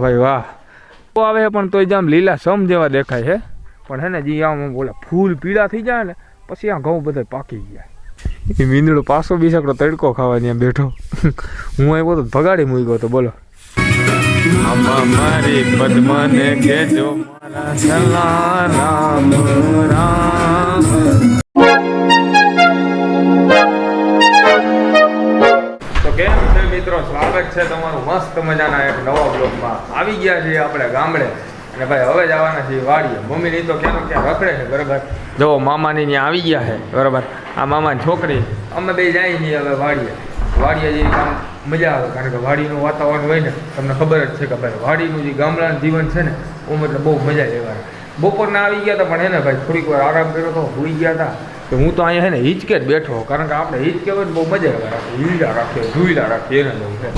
ભાઈ વાહ તો આવે પણ તોય જામ લીલા સમ જેવા દેખાય છે. પણ હે ને, જે આમ બોલા ફૂલ પીળા થઈ જાય ને, પછી આ ઘઉં બધા પાકી ગયા. એ મીંદડો પાછો બીસકડો તડકો ખાવા ત્યાં બેઠો. હું આવ્યો તો ભગાડી મૂક્યો તો, બોલો. મારી પદ્મને કેજો મારા સલા રામ રામ. તો કેમ છે મિત્રો? સ્વાગત છે તમારું મસ્ત મજાના એક નવા બ્લોગમાં આવી ગયા છીએ આપણે ગામડે. અને ભાઈ, હવે જવાના છીએ વાડીએ. મમ્મીની તો ક્યાં ક્યાં રખડે છે, બરાબર? જો, મામાની ત્યાં આવી ગયા છે, બરાબર? આ મામાની છોકરી, અમે બે જાય છીએ હવે વાડીએ. વાડીએ જઈને કામ મજા આવે, કારણ કે વાડીનું વાતાવરણ હોય ને, તમને ખબર જ છે કે ભાઈ, વાડીનું જે ગામડાનું જીવન છે ને એમ મતલબ બહુ મજા લેવાની. બપોરના આવી ગયા હતા, પણ હે ને ભાઈ, થોડીક વાર આરામ કર્યો તો ભૂલી ગયા હતા. તો હું તો અહીંયા હે ને હિચકે જ બેઠો કારણ કે આપણે હિચકે હોય ને બહુ મજા આવે. આપણે હીલા રાખીએ ધુઈલા રાખીએ એને જવું છે.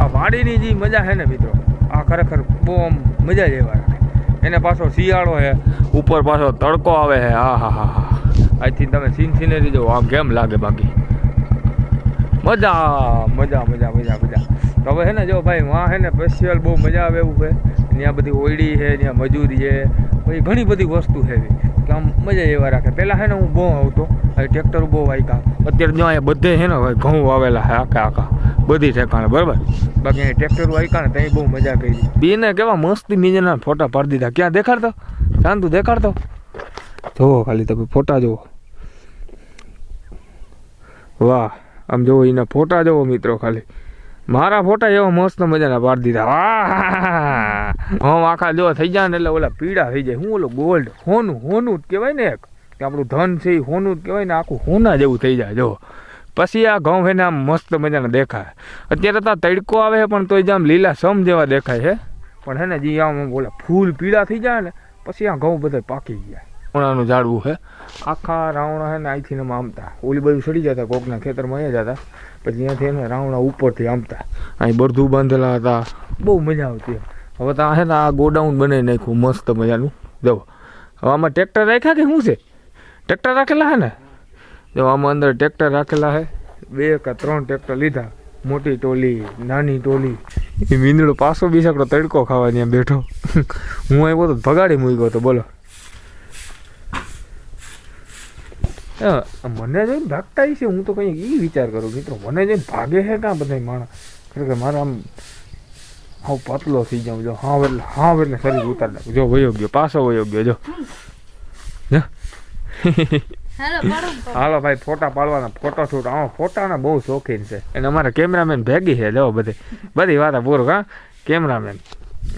આ વાડીની જે મજા છે ને મિત્રો, આ ખરેખર બહુ આમ મજા એવા રાખે. એને પાછો શિયાળો છે, ઉપર પાછો તડકો આવે છે. હા હા હા હા અહીંથી તમે સીન સિનેરી જો આમ કેમ લાગે બાકી? મજા મજા મજા મજા મજા. તો હવે હે ને જો ભાઈ, વાં હે ને સ્પેશિયલ બહુ મજા આવે એવું છે. ત્યાં બધી ઓયડી છે, ત્યાં મજૂરી છે, પછી ઘણી બધી વસ્તુ છે કે આમ મજા એવા રાખે. પહેલાં હે ને હું બહુ આવતો, હવે ટ્રેક્ટર બહુ વાયકા. અત્યારે જો અહીંયા બધે છે ને ભાઈ ઘઉં વાવેલા છે, આખા આખા. બધી ઠેકાણે, બરાબર? બાકી અહીં ટ્રેક્ટર વાયકા ને ત્યાં બહુ મજા કરી. બેને કેવા મસ્તી મીજના ફોટા પાડી દીધા. ક્યાં દેખાડતો? શાંતુ દેખાડતો? જોવો ખાલી તમે ફોટા જુઓ. વાહ. આમ જોવો એના ફોટા જોવો મિત્રો ખાલી. મારા ફોટા એવા મસ્ત મજાના પાડી દીધા. વાહ હમ, આખા જો થઈ જાય ને એટલે ઓલા પીળા થઈ જાય. હું ઓલો ગોલ્ડ હોનું હોનું જ કહેવાય ને એક. કે આપણું ધન છે એ હોનું જ કહેવાય ને આખું હોના જેવું થઈ જાય, જો. પછી આ ઘઉં છે આમ મસ્ત મજાના દેખાય. અત્યારે તો તડકો આવે છે, પણ તોય જ આમ લીલા સમ જેવા દેખાય છે. પણ હે ને જે આમ ઓલા ફૂલ પીળા થઈ જાય ને પછી આ ઘઉં બધા પાકી ગયા. રાવણાનું ઝાડવું છે. આખા રાવણા છે ને અહીંથી ને આમતા. ઓલી બાજુ સડી જતા કોકના ખેતરમાં અહીંયા જતા પછી ત્યાંથી એને રાવણા ઉપરથી આમતા. અહીં બરધું બાંધેલા હતા. બહુ મજા આવતી હવે તો છે ને આ ગોડાઉન બનાવી નાખ્યું મસ્ત મજાનું. જો હવે આમાં ટ્રેક્ટર રાખ્યા કે શું છે? ટ્રેક્ટર રાખેલા છે ને? જો આમાં અંદર ટ્રેક્ટર રાખેલા છે બે કે ત્રણ ટ્રેક્ટર લીધા. મોટી ટોલી નાની ટોલી. એ મીંદડો પાછો બીસકડો તડકો ખાવા ત્યાં બેઠો. હું આવ્યો તો ભગાડી મૂક્યો તો બોલો. મને જઈને ભાગતા છે હું તો કંઈક એ વિચાર કરું. મિત્રો મને જઈને ભાગે છે કાં બધા માણસ? ખરેખર મારા આમ હું પતલો થઈ જાઉં. જો હા એટલે હા એટલે શરીર ઉતાર નાખું. જો વયો ગયો પાછો વયો ગયો જો. હાલો ભાઈ ફોટા પાડવાના ફોટો શૂટ. આમાં ફોટાના બહુ શોખીન છે. અને અમારા કેમેરામેન ભેગી છે જો બધી. બધી વાત પૂરું હા? કેમેરામેન.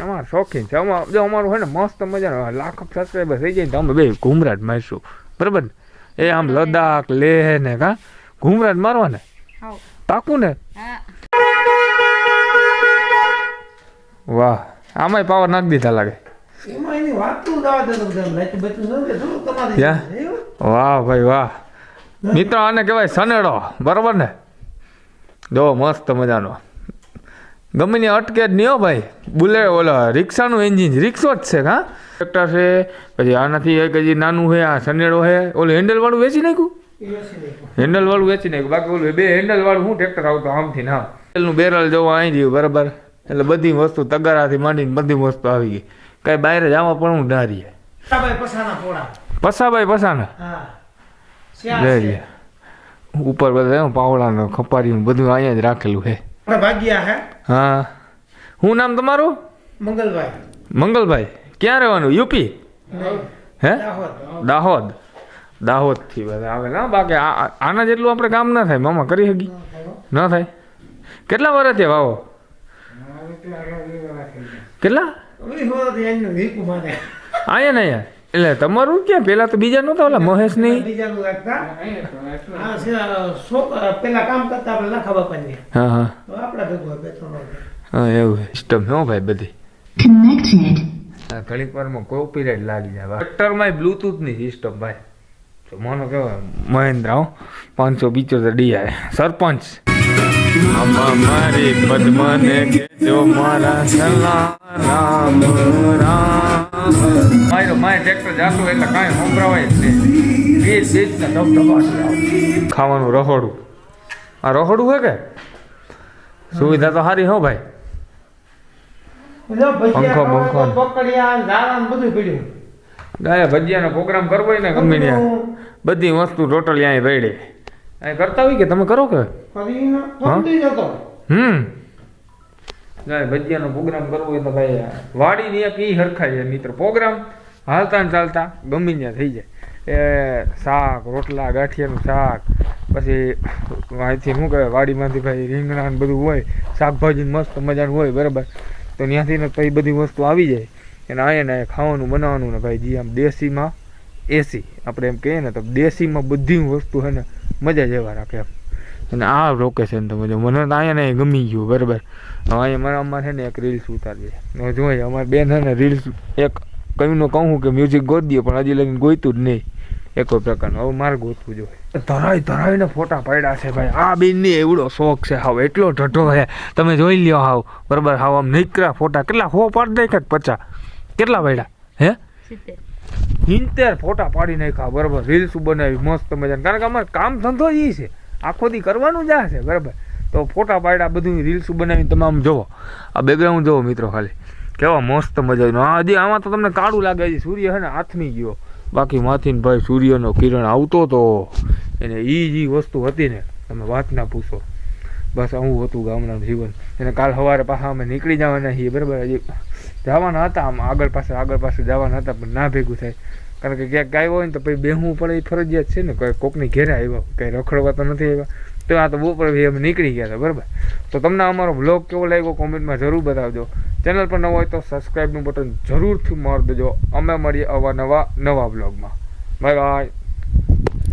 અમારા શોખીન છે. અમાર જો અમારું હોય ને મસ્ત મજાનો. લાખ સબસ્ક્રાઈબર થઈ જાય તો અમે બે ઘૂમરાટ મારીશું. બરાબર ને? એ આમ લદ્દાખ લેહ ને કા? ઘૂમરાટ મારવા ને પાકું ને વાહ આમાંય પાવર નાખી દીધા લાગે? વાહ ભાઈ વાહ. મિત્રો આને કહેવાય સનેડો બરાબર ને? જો મસ્ત મજાનો. ગમે ને અટકે જ નહીં હો ભાઈ. બુલે ઓલો રિક્ષાનું એન્જિન રિક્ષો જ છે હા ટ્રેક્ટર છે પછી આનાથી એક હજી નાનું છે આ સનેડો છે. ઓલું હેન્ડલ વાળું વેચી નાખ્યું? હેન્ડલવાળું વેચી નાખ્યું. હેન્ડલ વાળું વેચી નાખ્યું. બાકી ઓલું બે હેન્ડલ વાળું હું ટ્રેક્ટર આવતું આમથી ના નું બેરલ જોવા આવી ગયું બરાબર? એટલે બધી વસ્તુ તગારાથી માંડીને બધી વસ્તુ આવી ગઈ. કાંઈ બહાર જવા પણ હું ના રહીએ પસાભાઈ પસાના છે. લે ઉપર બધા પાવડાનું ખપારીનું બધું અહીંયા જ રાખેલું છે. ભાગ્યા હે? હા. શું નામ તમારું? મંગલભાઈ. મંગલભાઈ. ક્યાં રહેવાનું? યુપી? હે? દાહોદ. દાહોદ દાહોદથી બધા આવે. ના બાકી આના જેટલું આપણે કામ ના થાય. મામા કરી શકી ન થાય? કેટલા વર્ષ થયા વાવો? કેટલા. અહીંયા ને અહીંયા. એટલે તમારું ક્યાં? પેલા તો બીજા નહોતા ઓલા મહેશ રાખતા. હા, છે, સો- પેલા કામ કરતા આપણે નખા બાપાની. હા હા. તો ભેગું હોય બે ત્રણ વર્ષ. હા એવું સિસ્ટમ હો ભાઈ બધી. ઘડીક વારમાં કોપીરાઇટ લાગી જાય. ટ્રેક્ટરમાં બ્લૂટૂથની સિસ્ટમ ભાઈ. તો માનો કેવાય મહેન્દ્ર હો પાંચસો પિચોતેર ડીઆઈ સરપંચ. મારી પદ્મને કેજો મારા સલા રામ. રામ વાયરો માય ટ્રેક્ટર જાતું એટલે કાંઈ સંભળાવાય જ નહીં. બેજ બેજના ધબધબાટી. ખાવાનું રહોડું. આ રહોડું હે કે? સુવિધા તો સારી હો ભાઈ. પંખો, પંખો. પકડિયા બધું પડ્યું. ગાય ભજીયાનો પ્રોગ્રામ કરવો હોય ને ગમે ત્યાં. બધી વસ્તુ ટોટલ અહીંયા રેડે અહીં કરતા હોય કે તમે કરો કે? હમ. ગાય ભજીયાનો પ્રોગ્રામ કરવો હોય તો ભાઈ વાડીની એક ઈ હરખાય છે મિત્ર. પ્રોગ્રામ હાલતા ને ચાલતા ગમે ત્યાં થઈ જાય. એ શાક રોટલા ગાંઠિયાનું શાક પછી અહીંથી શું કહેવાય વાડીમાંથી ભાઈ રીંગણા ને બધું હોય શાકભાજી મસ્ત મજાનું હોય બરાબર. તો ત્યાંથી ને પછી બધી વસ્તુ આવી જાય. અને અહીંયા ને ખાવાનું બનાવવાનું ને ભાઈ જે આમ દેશીમાં એસી આપણે એમ કહીએ ને તો દેશીમાં બધી વસ્તુ છે ને મજા જેવા રાખે એમ. અને આ લોકેશન તમે જો, મને તો અહીંયા ને ગમી ગયું, બરાબર. હવે અહીંયા મારા અમારે ને એક રીલ્સ ઉતારીએ. જોઈએ અમારે બેન છે ને રીલ્સ એક કયું કહું કે મ્યુઝિક ગોતી દઈએ પણ હજી લગીને ગોઈતું જ નહીં. એક પ્રકારનું. હવે મારે ગોતવું જોઈએ. ધરાઈ ધરાઈને ફોટા પાડ્યા છે ભાઈ. આ બેનની એવડો શોખ છે હાવ. એટલો ઢઢો છે. તમે જોઈ લ્યો હાવ. બરાબર હાવ આમ નીકળ્યા ફોટા. કેટલા હો પાડી નાખ્યા પચા કેટલા પાડ્યા? હે? સિત્તેર. હિંતેર ફોટા પાડી નાખ્યા. બરાબર રીલ્સ બનાવી મસ્ત મજાની. કારણ કે અમારે કામ ધંધો જ છે. આખો દી કરવાનું જ આ છે. બરાબર. તો ફોટા પાડ્યા બધું રીલ્સ બનાવીને તમે આમ જોવો. આ બેકગ્રાઉન્ડ જોવો મિત્રો ખાલી. કેવા મસ્ત મજાનું. આ હજી આમાં તો તમને કાળું લાગે છે સૂર્ય છે ને હાથમી ગયો. બાકી માથીન ભાઈ સૂર્યનો કિરણ આવતો તો એને એ જે વસ્તુ હતી ને, તમે વાત ના પૂછો. બસ આવું હતું ગામડાનું જીવન. એને કાલ સવારે પાછા અમે નીકળી જવાના છીએ, બરાબર? હજી જવાના હતા આમ આગળ પાસે આગળ પાસે જવાના હતા, પણ ના ભેગું થાય. કારણ કે ક્યાંક આવ્યો હોય ને તો પછી બેહવું પડે એ ફરજિયાત છે ને. કોઈ કોકની ઘેરે આવ્યા કંઈ રખડવા તો નથી આવ્યા. તો આ તો બપોરે અમે નીકળી ગયા હતા, બરાબર? તો તમને અમારો બ્લોગ કેવો લાગ્યો? કોમેન્ટમાં જરૂર બતાવજો. ચેનલ પર ન હોય તો સબસ્ક્રાઈબનું બટન જરૂરથી મારી દેજો. અમે મળીએ અવાનવા નવા બ્લોગમાં બાય બાય